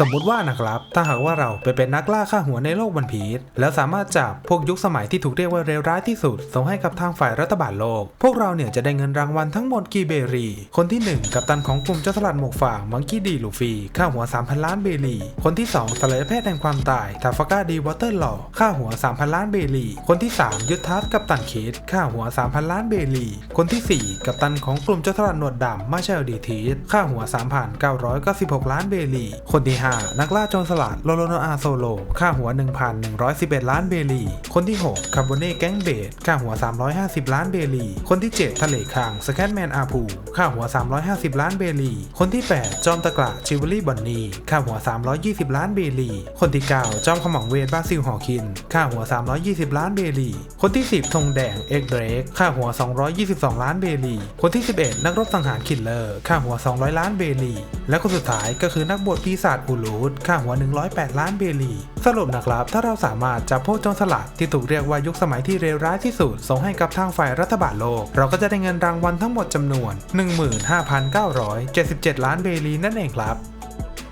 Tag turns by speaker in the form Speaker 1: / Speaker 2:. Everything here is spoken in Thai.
Speaker 1: สมมุติว่านะครับ ถ้าหากว่าเราไปเป็นนักล่าฆ่าหัวในโลกวันพีชแล้วสามารถจับพวกยุคสมัยที่ถูกเรียกว่าเลวร้ายที่สุด ส่งให้กับทางฝ่ายรัฐบาลโลก พวกเราเนี่ยจะได้เงินรางวัลทั้งหมดกี่เบรี คนที่ 1 กัปตันของกลุ่มเจ้าสลัดหมวกฟางมังกี้ดีลูฟี่ค่าหัว 3,000 ล้านเบรี คนที่2ศัลยแพทย์แห่งความตายทาฟาก้าดีวอเตอร์หลอค่าหัว 3,000 ล้านเบรี คนที่ 3 ยุทธัสกัปตันคิดค่าหัว 3,000 ล้านเบรี คนที่ 4 กัปตันของกลุ่มเจ้าสลัดหนวดดำมาเชลดีทีสค่าหัว 3,996 ล้านเบรี คนที่5 นักล่าโจรสลัดโลโลโนอาโซโล ค่าหัว 1,111 ล้านเบรีคนที่ 6คาร์โบเน่แก๊งเบดค่าหัว 350 ล้านเบรีคนที่ 7 ทะเลคางสแคทแมนอาพูค่าหัว 350 ล้านเบรีคนที่ 8 จอมตะกระชิวลี่บอนนีค่าหัว 320 ล้านเบรีคนที่ 9 จอมขมองเวทบาซิลหอคิน ค่าหัว 320 ล้านเบรีคนที่ 10ธงแดงเอ็กเดรกค่าหัว 222 ล้านเบรีคนที่ 11 นักรบสังหารคิลเลอร์ ค่าหัว 200 ล้านเบรีและคนสุดท้ายก็คือนักบวชปีศาจอูรูดค่าหัว 108 ล้านเบลี สรุปนะครับ ถ้าเราสามารถจับพวกโจรสลัดที่ถูกเรียกว่ายุคสมัยที่เลวร้ายที่สุด ส่งให้กับทางฝ่ายรัฐบาลโลก เราก็จะได้เงินรางวัลทั้งหมดจำนวน 15,977 ล้านเบลีนั่นเองครับ